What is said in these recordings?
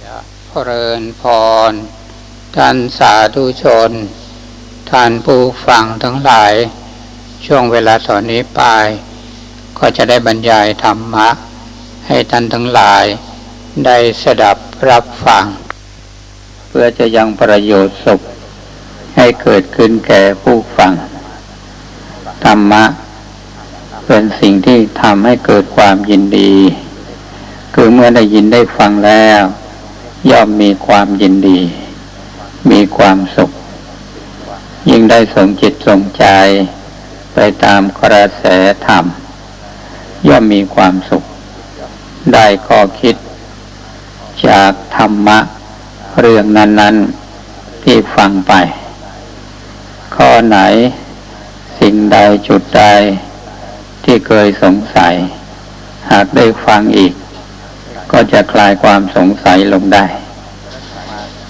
เจริญพร ท่านสาธุชน ท่านผู้ฟังทั้งหลาย ช่วงเวลาตอนนี้ไป ก็จะได้บรรยายธรรมะ ให้ท่านทั้งหลาย ได้สดับรับฟัง เพื่อจะยังประโยชน์สุขให้เกิดขึ้นแก่ผู้ฟัง ธรรมะ เป็นสิ่งที่ทำให้เกิดความยินดี คือเมื่อได้ยินได้ฟังแล้ว ย่อมมีความยินดี มีความสุข ยิ่งได้สงจิตสงใจ ไปตามกระแสธรรม ย่อมมีความสุข ได้ข้อคิด จากธรรมะ เรื่องนั้น ๆ ที่ฟังไป ข้อไหน สิ่งใดจุดใดที่เคยสงสัย หากได้ฟังอีก ก็จะคลายความสงสัยลงได้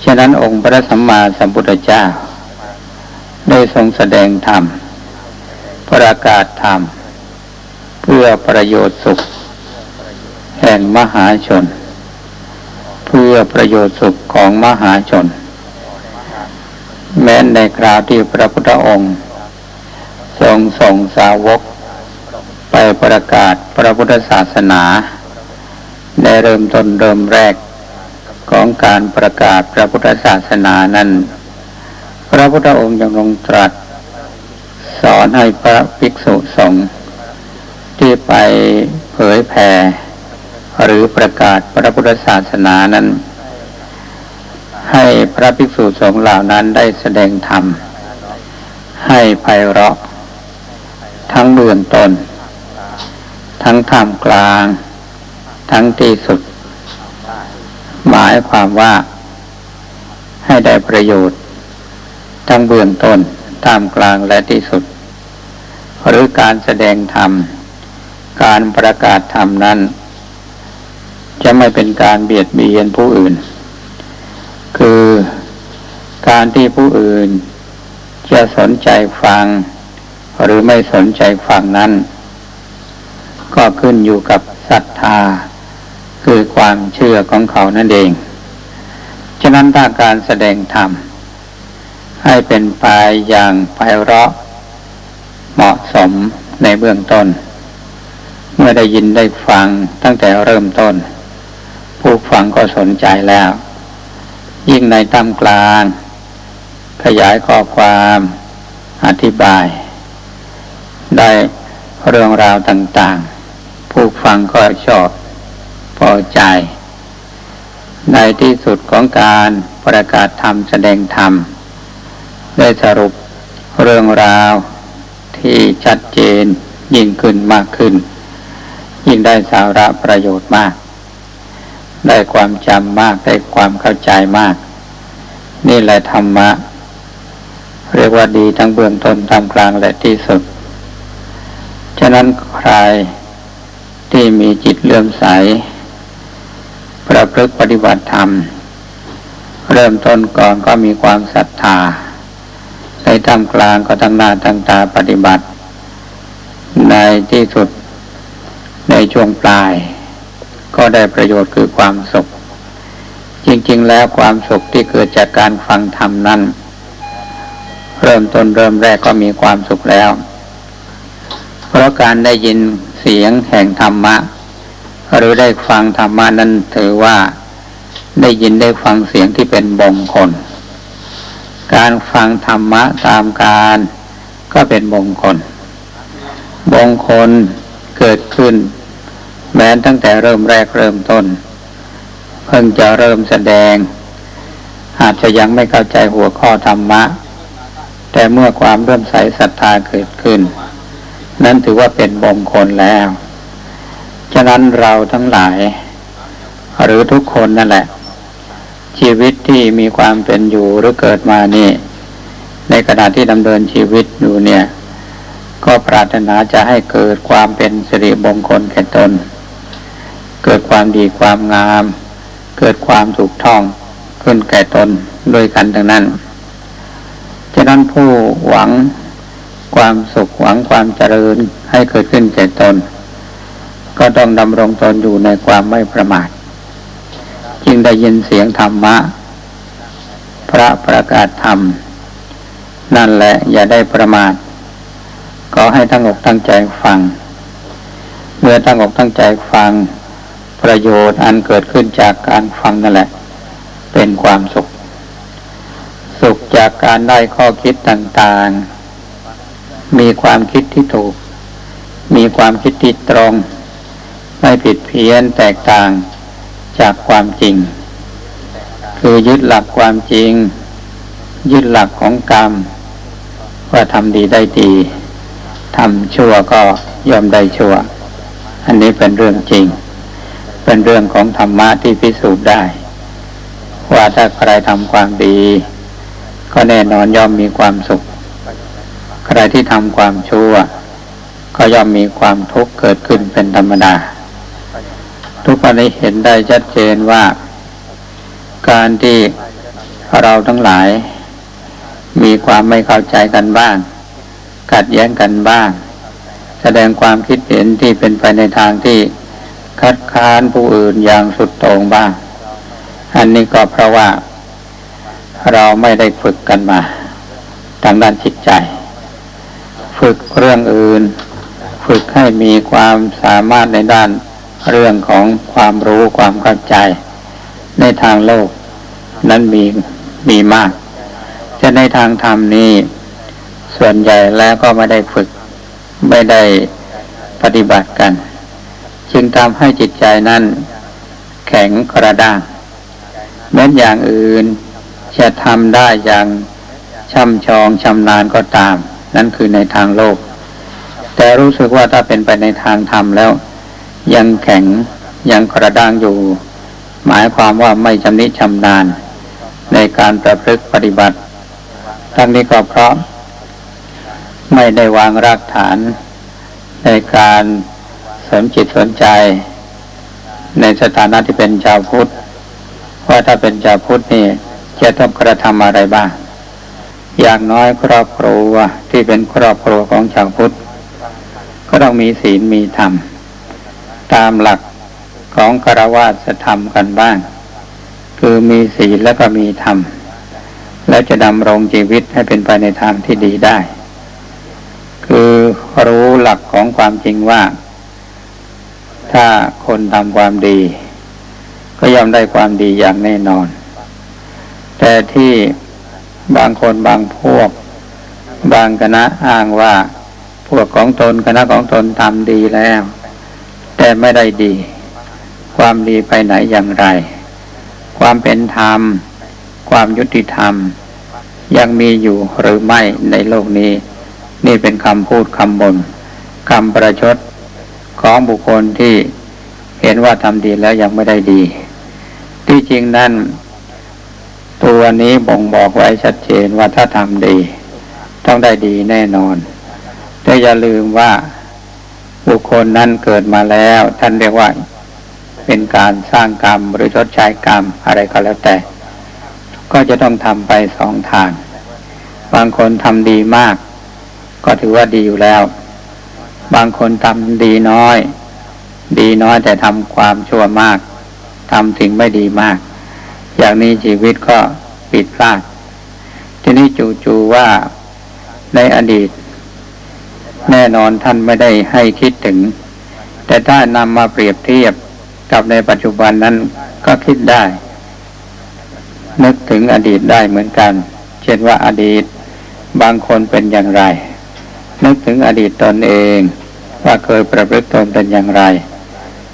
ฉะนั้นองค์พระสัมมาสัมพุทธเจ้า ได้ทรงแสดงธรรม ประกาศธรรม เพื่อประโยชน์สุข แห่งมหาชน เพื่อประโยชน์สุขของมหาชน แม้ในคราวที่พระพุทธองค์ ทรงส่งสาวกไปประกาศพระพุทธศาสนา ได้เริ่มต้นเริ่มแรกของการประกาศพระพุทธศาสนานั้น พระพุทธองค์ยังทรงตรัส สอนให้พระภิกษุสงฆ์ที่ไปเผยแผ่หรือประกาศพระพุทธศาสนานั้น ให้พระภิกษุสงฆ์เหล่านั้นได้แสดงธรรม ให้ไพเราะ ทั้งเบื้องต้น ทั้งท่ามกลาง ทั้งที่สุด หมายความว่า ให้ได้ประโยชน์ ทั้งเบื้องต้นท่ามกลางและที่สุด หรือการแสดงธรรม การประกาศธรรมนั้น จะไม่เป็นการเบียดเบียนผู้อื่น คือการที่ผู้อื่น จะสนใจฟัง หรือไม่สนใจฟังนั้น ก็ขึ้นอยู่กับศรัทธา คือความเชื่อของเขานั่นเอง ฉะนั้นถ้าการแสดงธรรม ให้เป็นไปอย่างไพเราะ เหมาะสมในเบื้องต้น เมื่อได้ยินได้ฟังตั้งแต่เริ่มต้น ผู้ฟังก็สนใจแล้ว ยิ่งในตำกลาง ขยายข้อความอธิบาย ได้เรื่องราวต่างๆ ผู้ฟังก็ชอบ พอใจ ในที่สุดของการประกาศธรรมแสดงธรรม ได้สรุปเรื่องราวที่ชัดเจนยิ่งขึ้นมากขึ้น ยิ่งได้สาระประโยชน์มาก ได้ความจำมาก ได้ความเข้าใจมาก นี่แหละธรรมะ เรียกว่าดีทั้งเบื้องต้นทำกลางและที่สุด ฉะนั้นใครที่มีจิตเลื่อมใส ประพฤติปฏิบัติธรรม เริ่มต้นก่อนก็มีความศรัทธาในทำกลางก็ตั้งหน้าตั้งตาปฏิบัติ ในที่สุดในช่วงปลาย ก็ได้ประโยชน์คือความสุข จริง ๆ แล้วความสุขที่เกิดจากการฟังธรรมนั้น เริ่มต้นเริ่มแรกก็มีความสุขแล้ว เพราะการได้ยินเสียงแห่งธรรมะ หรือได้ฟังธรรมะนั้นถือว่าได้ยินได้ฟังเสียงที่เป็นบงคล การฟังธรรมะตามการก็เป็นบงคลบงคลเกิดขึ้น แม้ตั้งแต่เริ่มแรกเริ่มต้น เพิ่งจะเริ่มแสดง อาจจะยังไม่เข้าใจหัวข้อธรรมะ แต่เมื่อความเริ่มใสศรัทธาเกิดขึ้น นั้นถือว่าเป็นบงคลแล้ว ฉะนั้นเราทั้งหลาย หรือทุกคนนั่นแหละ ชีวิตที่มีความเป็นอยู่หรือเกิดมานี่ ในขณะที่ดำเนินชีวิตอยู่เนี่ย ก็ปรารถนาจะให้เกิดความเป็นสิริมงคลแก่ตน เกิดความดีความงาม เกิดความถูกท่องขึ้นแก่ตนด้วยกันทั้งนั้น ฉะนั้นผู้หวังความสุขหวังความเจริญให้เกิดขึ้นแก่ตน ก็ต้องดำรงตนอยู่ในความไม่ประมาท จึงได้ยินเสียงธรรมะ พระประกาศธรรม นั่นแหละอย่าได้ประมาทขอให้ตั้งอกตั้งใจฟัง เมื่อตั้งอกตั้งใจฟัง ประโยชน์อันเกิดขึ้นจากการฟังนั่นแหละ เป็นความสุข สุขจากการได้ข้อคิดต่างๆ มีความคิดที่ถูก มีความคิดที่ตรง ไม่ผิดเพี้ยนแตกต่างจากความจริง คือยึดหลักความจริง ยึดหลักของกรรมว่าทำดีได้ดีทำชั่วก็ยอมได้ชั่ว อันนี้เป็นเรื่องจริง เป็นเรื่องของธรรมะที่พิสูจน์ได้ ว่าถ้าใครทำความดี ก็แน่นอนย่อมมีความสุข ใครที่ทำความชั่ว ก็ย่อมมีความทุกข์เกิดขึ้นเป็นธรรมดา ทุกคนได้เห็นได้ชัดเจนว่า การที่เราทั้งหลาย มีความไม่เข้าใจกันบ้าง ขัดแย้งกันบ้าง แสดงความคิดเห็นที่เป็นไปในทางที่คัดค้านผู้อื่นอย่างสุดโต่งบ้าง อันนี้ก็เพราะว่า เราไม่ได้ฝึกกันมาทางด้านจิตใจ ฝึกเรื่องอื่น ฝึกให้มีความสามารถในด้าน เรื่องของความรู้ความเข้าใจ ในทางโลก นั้นมีมีมากจะในทางธรรมนี้ ส่วนใหญ่แล้วก็ไม่ได้ฝึก ไม่ได้ปฏิบัติกัน จึงทำให้จิตใจนั้น แข็งกระด้างแม้อย่างอื่นจะทำได้อย่างช่ำชองชำนาญก็ตาม นั่นคือในทางโลก แต่รู้สึกว่าถ้าเป็นไปในทางธรรมแล้ว ยังแข็งยังกระด้างอยู่ หมายความว่าไม่ชำนิชำนาญ ในการประพฤติปฏิบัติ ทั้งนี้ก็เพราะ ไม่ได้วางรากฐาน ในการสนจิตสนใจ ในสถานะที่เป็นชาวพุทธว่าถ้าเป็นชาวพุทธนี่จะต้องกระทำอะไรบ้าง อย่างน้อยครอบครัวที่เป็นครอบครัวของชาวพุทธก็ต้องมีศีลมีธรรม ตามหลักของคารวะธรรมกันบ้าง คือมีศีลแล้วก็มีธรรม และจะดำรงชีวิตให้เป็นไปในทางที่ดีได้ คือรู้หลักของความจริงว่า ถ้าคนทำความดี ก็ย่อมได้ความดีอย่างแน่นอน แต่ที่บางคนบางพวก บางคณะอ้างว่า พวกของตนคณะของตนทำดีแล้ว แต่ไม่ได้ดี ความดีไปไหนอย่างไร ความเป็นธรรม ความยุติธรรม ยังมีอยู่หรือไม่ในโลกนี้ นี่เป็นคำพูดคำบน่นคำประชดของบุคคลที่เห็นว่าทำดีแล้วยังไม่ได้ดี ที่จริงนั่น ตัวนี้บ่งบอกไว้ชัดเจนว่าถ้าทำดี ต้องได้ดีแน่นอน แต่อย่าลืมว่า บุคคลนั้นเกิดมาแล้ว ท่านเรียกว่า เป็นการสร้างกรรมหรือชดใช้กรรมอะไรก็แล้วแต่ ก็จะต้องทำไปสองทาง บางคนทำดีมาก ก็ถือว่าดีอยู่แล้ว บางคนทำดีน้อย ดีน้อยแต่ทำความชั่วมากทำสิ่งไม่ดีมาก อย่างนี้ชีวิตก็ปิดพลาด ทีนี้จู่ๆว่าในอดีต แน่นอนท่านไม่ได้ให้คิดถึง แต่ถ้านำมาเปรียบเทียบกับในปัจจุบันนั้นก็คิดได้ นึกถึงอดีตได้เหมือนกัน เช่นว่าอดีตบางคนเป็นอย่างไร นึกถึงอดีตตนเอง ว่าเคยประพฤติตนเป็นอย่างไร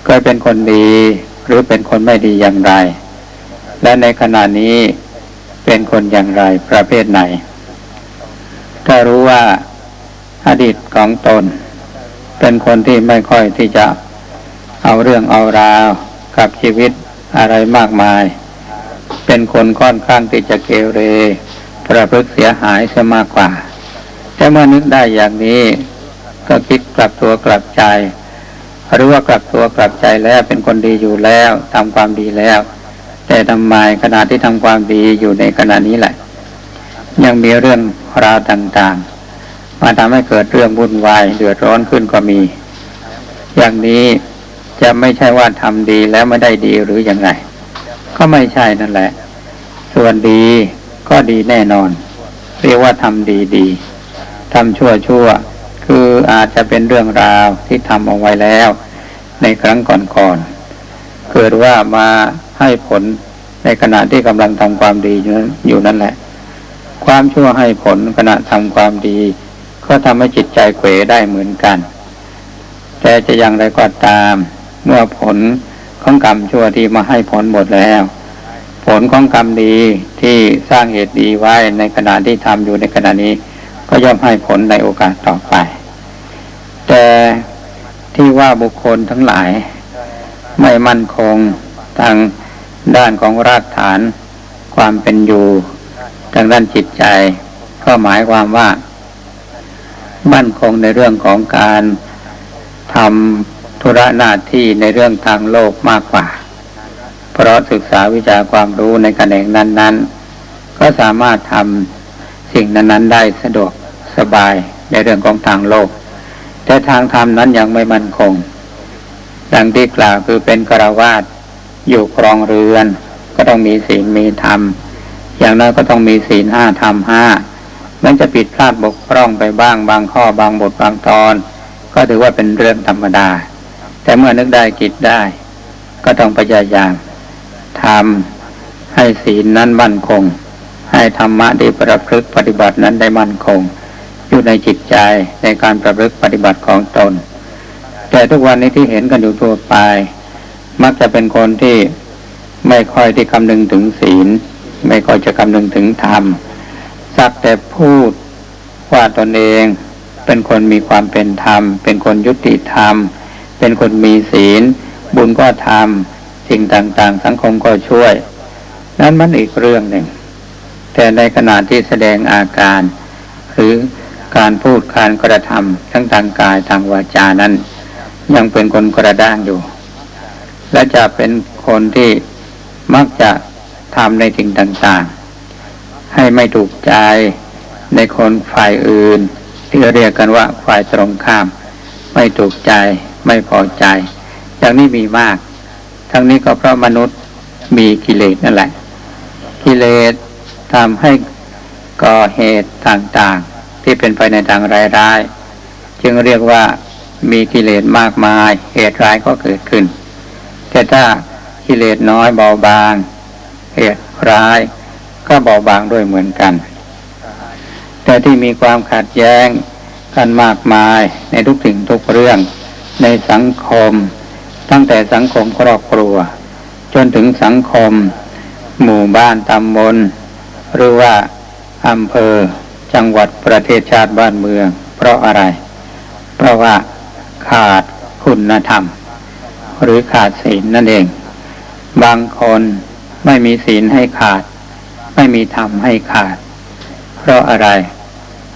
เคยเป็นคนดีหรือเป็นคนไม่ดีอย่างไร และในขณะนี้เป็นคนอย่างไรประเภทไหน ถ้ารู้ว่า อดีตของตน เป็นคนที่ไม่ค่อยที่จะเอาเรื่องเอาราวกับชีวิตอะไรมากมาย เป็นคนค่อนข้างที่จะเกเร ประพฤติเสียหายเสียมากกว่า แต่เมื่อนึกได้อย่างนี้ ก็คิดกลับตัวกลับใจหรือว่ากลับตัวกลับใจแล้วเป็นคนดีอยู่แล้วทำความดีแล้ว แต่ทำไมขณะที่ทำความดีอยู่ในขณะนี้แหละ ยังมีเรื่องราวต่างๆ มาทำให้เกิดเรื่องวุ่นวายเดือดร้อนขึ้นก็มี อย่างนี้จะไม่ใช่ว่าทำดีแล้วไม่ได้ดีหรืออยังไงก็ไม่ใช่นั่นแหละ ส่วนดีก็ดีแน่นอน เรียกว่าทำดีดีทำชั่วชั่ว คืออาจจะเป็นเรื่องราวที่ทำเอาไว้แล้ว ในครั้งก่อนๆ เกิดว่ามาให้ผลในขณะที่กำลังทำความดีอยู่นั่นแหละ ความชั่วให้ผลขณะทำความดี ก็ทำให้จิตใจเขวได้เหมือนกัน แต่จะอย่างไรก็ตาม เมื่อผลของกรรมชั่วที่มาให้ผลหมดแล้ว ผลของกรรมดีที่สร้างเหตุดีไว้ในขณะที่ทำอยู่ในขณะนี้ ก็ย่อมให้ผลในโอกาสต่อไป แต่ที่ว่าบุคคลทั้งหลาย ไม่มั่นคงทางด้านของรากฐานความเป็นอยู่ ทางด้านจิตใจ ก็หมายความว่า มั่นคงในเรื่องของการทำธุระหน้าที่ในเรื่องทางโลกมากกว่า เพราะศึกษาวิชาความรู้ในแขนงนั้น ๆ ก็สามารถทำสิ่งนั้น ๆ ได้สะดวกสบายในเรื่องของทางโลก แต่ทางธรรมนั้นยังไม่มั่นคง ดังที่กล่าวคือเป็นกระวาดอยู่ครองเรือน ก็ต้องมีศีลมีธรรม อย่างนั้นก็ต้องมีศีลห้าธรรมห้า มันจะผิดพลาดบกพร่องไปบ้างบางข้อบางบทบางตอน ก็ถือว่าเป็นเรื่องธรรมดา แต่เมื่อนึกได้คิดได้ ก็ต้องพยายามทำให้ศีลนั้นมั่นคง ให้ธรรมะที่ประพฤติปฏิบัตินั้นได้มั่นคง อยู่ในจิตใจในการประพฤติปฏิบัติของตน แต่ทุกวันนี้ที่เห็นกันอยู่ทั่วไป มักจะเป็นคนที่ไม่ค่อยที่คำนึงถึงศีล ไม่ค่อยจะคำนึงถึงธรรม สักแต่พูดว่าตนเองเป็นคนมีความเป็นธรรม เป็นคนยุติธรรม เป็นคนมีศีล บุญก็ทำสิ่งต่างๆ สังคมก็ช่วย นั้นมันอีกเรื่องหนึ่ง แต่ในขณะที่แสดงอาการ หรือการพูดการกระทำทั้งทางกายทางวาจานั้น ยังเป็นคนกระด้างอยู่ และจะเป็นคนที่มักจะทำในสิ่งต่างๆ ให้ไม่ถูกใจในคนฝ่ายอื่น ที่เรียกกันว่าฝ่ายตรงข้าม ไม่ถูกใจไม่พอใจ อย่างนี้มีมาก ทั้งนี้ก็เพราะมนุษย์มีกิเลสนั่นแหละ กิเลสทำให้ก่อเหตุต่างๆ ที่เป็นไปในทางร้ายๆจึงเรียกว่ามีกิเลสมากมาย เหตุร้ายก็เกิดขึ้น แต่ถ้ากิเลสน้อยเบาบาง เหตุร้าย ก็เบาบางด้วยเหมือนกัน แต่ที่มีความขัดแย้งกันมากมายในทุกสิ่งทุกเรื่องในสังคม ตั้งแต่สังคมครอบครัว จนถึงสังคม หมู่บ้านตำบลหรือว่าอำเภอจังหวัดประเทศชาติบ้านเมือง เพราะอะไร เพราะว่าขาดคุณธรรม หรือขาดศีลนั่นเอง บางคนไม่มีศีลให้ขาด ไม่มีธรรมให้ขาด เพราะอะไร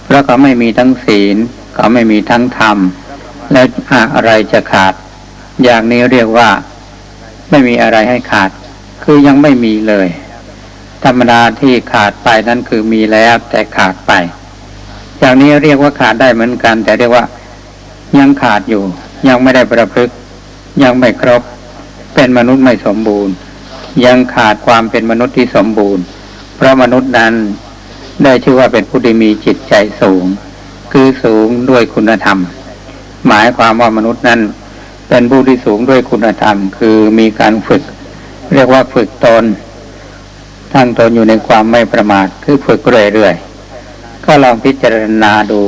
เพราะเขาไม่มีทั้งศีลเขาไม่มีทั้งธรรม แล้วอะไรจะขาด อย่างนี้เรียกว่า ไม่มีอะไรให้ขาด คือยังไม่มีเลย ธรรมดาที่ขาดไปนั่นคือมีแล้วแต่ขาดไปอย่างนี้เรียกว่าขาดได้เหมือนกัน แต่เรียกว่า ยังขาดอยู่ ยังไม่ได้ประพฤติ ยังไม่ครบ เป็นมนุษย์ไม่สมบูรณ์ ยังขาดความเป็นมนุษย์ที่สมบูรณ์ พระมนุษย์นั้นได้ชื่อว่าเป็นผู้ที่มีจิตใจสูง คือสูงด้วยคุณธรรม หมายความว่ามนุษย์นั้น เป็นผู้ที่สูงด้วยคุณธรรม คือมีการฝึก เรียกว่าฝึกตนทั้งตนอยู่ในความไม่ประมาทคือฝึกเรื่อยๆก็ลองพิจารณาดู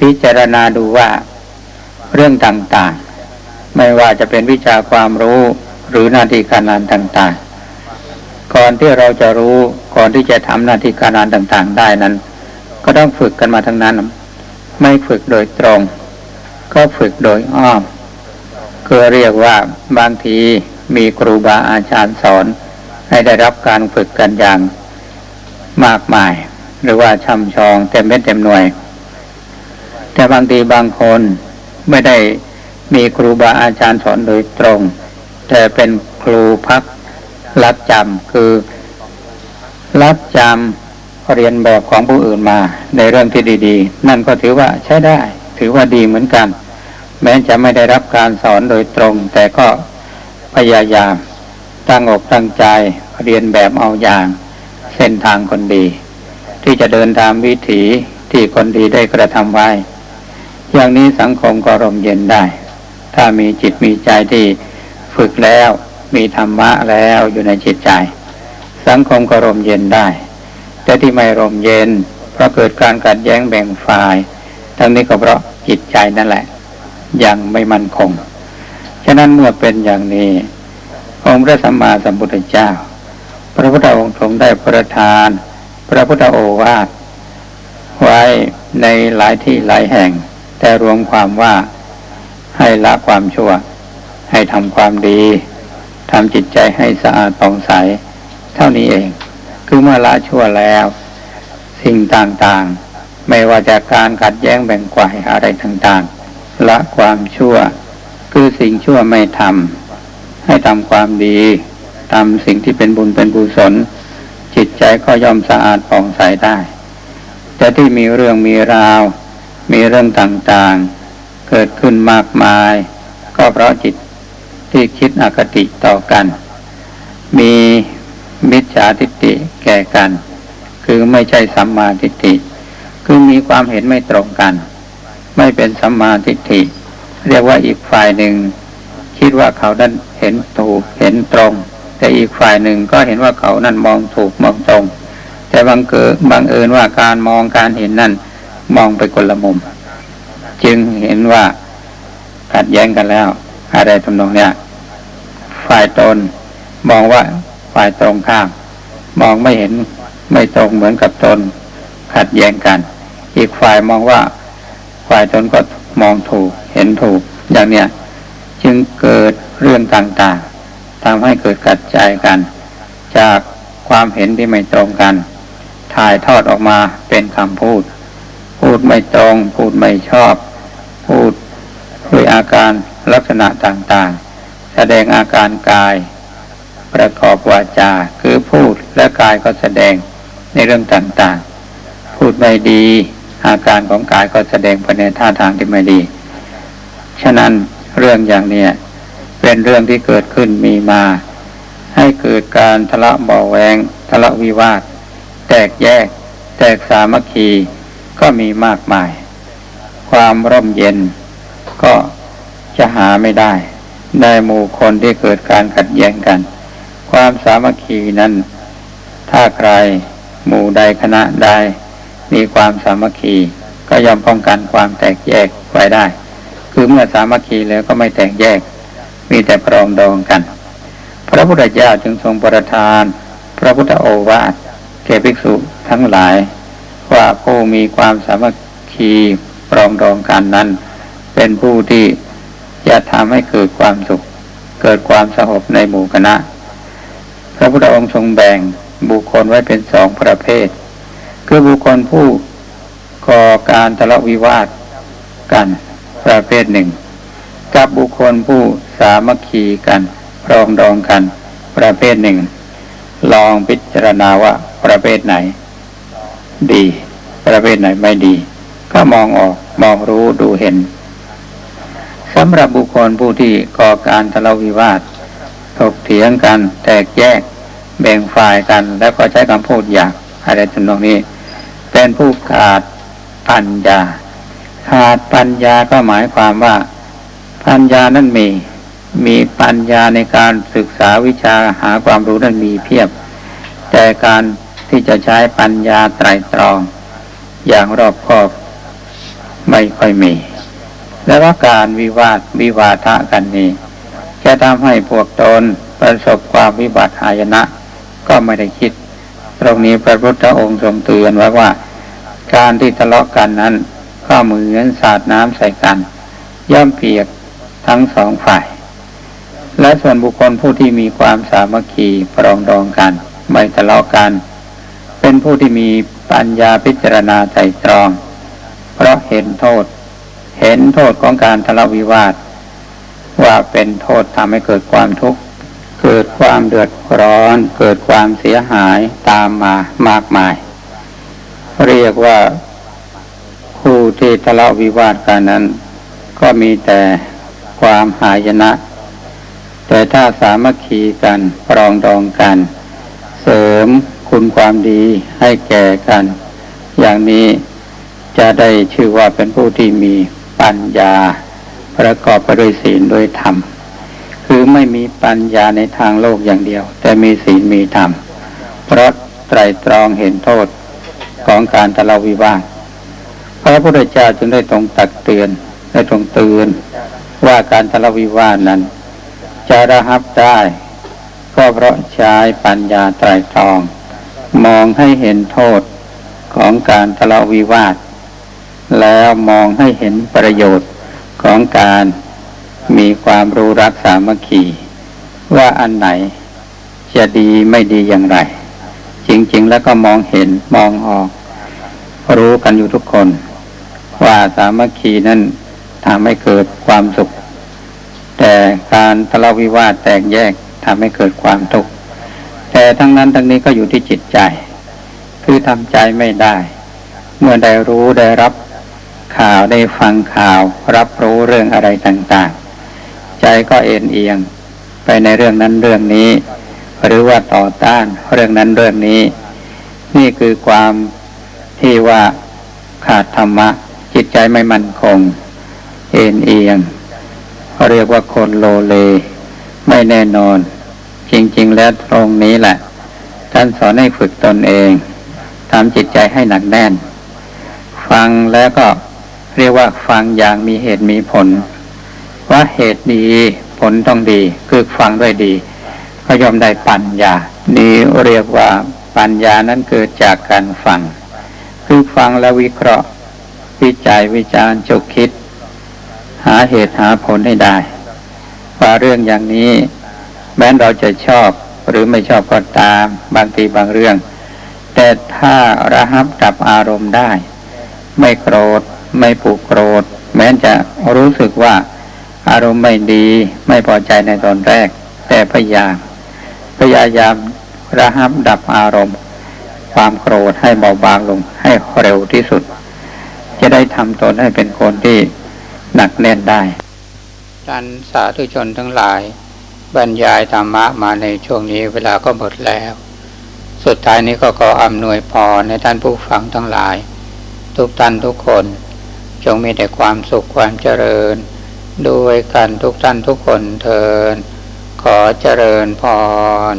พิจารณาดูว่า เรื่องต่างๆ ไม่ว่าจะเป็นวิชาความรู้หรือหน้าที่การงานต่างๆ ก่อนที่เราจะรู้ ก่อนที่จะทำหน้าที่การงานต่างๆ ได้นั้น ก็ต้องฝึกกันมาทั้งนั้น ไม่ฝึกโดยตรง ก็ฝึกโดยอ้อมก็เรียกว่าบางทีมีครูบาอาจารย์สอน ให้ได้รับการฝึกกันอย่างมากมาย หรือว่าช่ำชองเต็มเม็ดเต็มหน่วย แต่บางทีบางคนไม่ได้มีครูบาอาจารย์สอนโดยตรง แต่เป็นครูพักรับจำคือ รับจำเรียนแบบของผู้อื่นมา ในเรื่องที่ดี ๆ นั่นก็ถือว่าใช้ได้ ถือว่าดีเหมือนกัน แม้จะไม่ได้รับการสอนโดยตรง แต่ก็พยายามตั้งอกตั้งใจเรียนแบบเอาอย่าง เส้นทางคนดี ที่จะเดินตามวิถีที่คนดีได้กระทำไว้ อย่างนี้สังคมก็ร่มเย็นได้ ถ้ามีจิตมีใจที่ฝึกแล้ว มีธรรมะแล้วอยู่ในจิตใจ สังคมก็ร่มเย็นได้ แต่ที่ไม่ร่มเย็น เพราะเกิดการกัดแย้งแบ่งฝ่ายทั้งนี้ก็เพราะจิตใจนั่นแหละ ยังไม่มั่นคง ฉะนั้นเมื่อเป็นอย่างนี้องค์พระสัมมาสัมพุทธเจ้า พระพุทธองค์ทรงได้ประทาน พระพุทธโอวาทไว้ในหลายที่หลายแห่ง แต่รวมความว่าให้ละความชั่ว ให้ทำความดีทำจิตใจให้สะอาดผ่องใส เท่านี้เอง คือเมื่อละชั่วแล้ว สิ่งต่างๆ ไม่ว่าจากการขัดแย้งแบ่งกวายอะไรต่างๆ ละความชั่ว คือสิ่งชั่วไม่ทำให้ทำความดีทำสิ่งที่เป็นบุญเป็นกุศล จิตใจก็ย่อมสะอาดผ่องใสได้ แต่ที่มีเรื่องมีราว มีเรื่องต่างๆ เกิดขึ้นมากมาย ก็เพราะจิตที่คิดอคติต่อกัน มี มิจฉาทิฏฐิแก่กัน คือไม่ใช่สัมมาทิฏฐิ คือมีความเห็นไม่ตรงกัน ไม่เป็นสัมมาทิฏฐิ เรียกว่าอีกฝ่ายหนึ่ง คิดว่าเขานั้นเห็นถูกเห็นตรง แต่อีกฝ่ายหนึ่งก็เห็นว่าเขานั้นมองถูกมองตรง แต่บางเกิดบางเอิญว่าการมองการเห็นนั้นมองไปคนละมุม จึงเห็นว่าขัดแย้งกันแล้ว อะไรทำนองเนี้ยฝ่ายตนมองว่า ฝ่ายตรงข้าม มองไม่เห็นไม่ตรงเหมือนกับตน ขัดแย้งกัน อีกฝ่ายมองว่าฝ่ายตนก็มองถูกเห็นถูก อย่างเนี้ยจึงเกิดเรื่องต่างๆทำให้เกิดกัดใจกัน จากความเห็นที่ไม่ตรงกัน ถ่ายทอดออกมาเป็นคำพูด พูดไม่ตรง พูดไม่ชอบ พูดด้วยอาการลักษณะต่างๆ แสดงอาการกาย ประกอบวาจาคือพูดและกายก็แสดงในเรื่องต่างๆ พูดไม่ดี อาการของกายก็แสดงไปในท่าทางที่ไม่ดี ฉะนั้นเรื่องอย่างเนี้ยเป็นเรื่องที่เกิดขึ้นมีมา ให้เกิดการทะเลาะเบาแวงทะเลาะวิวาท แตกแยก แตกสามัคคีก็มีมากมาย ความร่มเย็นก็จะหาไม่ได้ได้หมู่คนที่เกิดการขัดแย้งกัน ความสามัคคีนั้น ถ้าใคร หมู่ใดคณะใด มีความสามัคคีก็ยอมป้องกันความแตกแยกไว้ได้ คือเมื่อสามัคคีแล้วก็ไม่แตกแยก มีแต่ปรองดองกัน พระพุทธเจ้าจึงทรงประทาน พระพุทธโอวาทแก่ภิกษุทั้งหลาย ว่าผู้มีความสามัคคีปรองดองกันนั้น เป็นผู้ที่จะทำให้เกิดความสุข เกิดความสงบในหมู่คณะ พระพุทธองค์ทรงแบ่งบุคคลไว้เป็นสองประเภท คือบุคคลผู้ก่อการทะเลาะวิวาทกันประเภทหนึ่ง กับบุคคลผู้สามัคคีกันรองดองกัน ประเภทหนึ่ง ลองพิจารณาว่าประเภทไหน ดี ประเภทไหนไม่ดี ก็มองออกมองรู้ดูเห็นสำหรับบุคคลผู้ที่ก่อการทะเลาะวิวาท ถกเถียงกัน แตกแยก แบ่งฝ่ายกัน แล้วก็ใช้คำพูดอยางอะไรจำนองนี้ เป็นผู้ขาดปัญญา ขาดปัญญาก็หมายความว่า ปัญญานั้นมี มีปัญญาในการศึกษาวิชาหาความรู้นั้นมีเพียบ แต่การที่จะใช้ปัญญาไตรตรอง อย่างรอบคอบไม่ค่อยมี และว่าการวิวาทวิวาทะกันนี้ จะทำให้พวกตนประสบความวิบัติหายนะ ก็ไม่ได้คิด ตรงนี้พระพุทธองค์ทรงเตือนไว้ว่า การที่ทะเลาะกันนั้น ก็เหมือนสาดน้ำใส่กัน ย่อมเปียกทั้งสองฝ่าย และส่วนบุคคลผู้ที่มีความสามัคคีปรองดองกัน ไม่ทะเลาะกัน เป็นผู้ที่มีปัญญาพิจารณาใจตรอง เพราะเห็นโทษ เห็นโทษของการทะเลาะวิวาท ว่าเป็นโทษทำให้เกิดความทุกข์เกิดความเดือดร้อน เกิดความเสียหายตามมามากมาย เรียกว่าคู่ที่ทะเลาะวิวาทกันนั้น ก็มีแต่ความหายนะ แต่ถ้าสามัคคีกันปรองดองกัน เสริมคุณความดีให้แก่กัน อย่างนี้จะได้ชื่อว่าเป็นผู้ที่มีปัญญา ประกอบไปด้วยศีลด้วยธรรม คือไม่มีปัญญาในทางโลกอย่างเดียว แต่มีศีลมีธรรม เพราะไตรตรองเห็นโทษของการทะเลาะวิวาทพระพุทธเจ้าจึงได้ตรงตักเตือนได้ตรงเตือน ว่าการทะเลาะวิวาทนั้น จะระหับได้ ก็เพราะใช้ปัญญาไตรตรอง มองให้เห็นโทษของการทะเลาะวิวาท แล้วมองให้เห็นประโยชน์ ของการมีความรู้รักสามัคคี ว่าอันไหนจะดีไม่ดีอย่างไร จริง ๆ แล้วก็มองเห็นมองออก รู้กันอยู่ทุกคน ว่าสามัคคีนั้นทำให้เกิดความสุข แต่การทะเลาะวิวาทแตกแยกทำให้เกิดความทุกข์แต่ทั้งนั้นทั้งนี้ก็อยู่ที่จิตใจ คือทำใจไม่ได้ เมื่อได้รู้ได้รับ ข่าวได้ฟังข่าว รับรู้เรื่องอะไรต่างๆ ใจก็เอ็นเอียง ไปในเรื่องนั้นเรื่องนี้ หรือว่าต่อต้านเรื่องนั้นเรื่องนี้ นี่คือความที่ว่าขาดธรรมะ จิตใจไม่มั่นคง เอ็นเอียงเขาเรียกว่าคนโลเล ไม่แน่นอน จริง ๆ แล้วตรงนี้แหละ ท่านสอนให้ฝึกตนเองทำจิตใจให้หนักแน่น ฟังแล้วก็ เรียกว่าฟังอย่างมีเหตุมีผล ว่าเหตุดีผลต้องดี คือฟังด้วยดี ก็ยอมได้ปัญญา นี้เรียกว่าปัญญานั้นเกิดจากการฟัง คือฟังแล้ววิเคราะห์ วิจัยวิจารณ์จุกคิด หาเหตุหาผลให้ได้ ว่าเรื่องอย่างนี้ แม้เราจะชอบหรือไม่ชอบก็ตาม บางทีบางเรื่อง แต่ถ้าระหับดับอารมณ์ได้ ไม่โกรธ ไม่ผูกโกรธ แม้จะรู้สึกว่าอารมณ์ไม่ดีไม่พอใจในตอนแรก แต่พยายามพยายามระหับดับอารมณ์ ความโกรธให้เบาบางลงให้เร็วที่สุด จะได้ทำตนให้เป็นคนที่หนักแน่นได้ท่านสาธุชนทั้งหลาย บรรยายธรรมะมาในช่วงนี้เวลาก็หมดแล้ว สุดท้ายนี้ก็ขออำนวยพรในท่านผู้ฟังทั้งหลาย ทุกท่านทุกคน จงมีแต่ความสุขความเจริญ ด้วยกันทุกท่านทุกคนเทินขอเจริญพร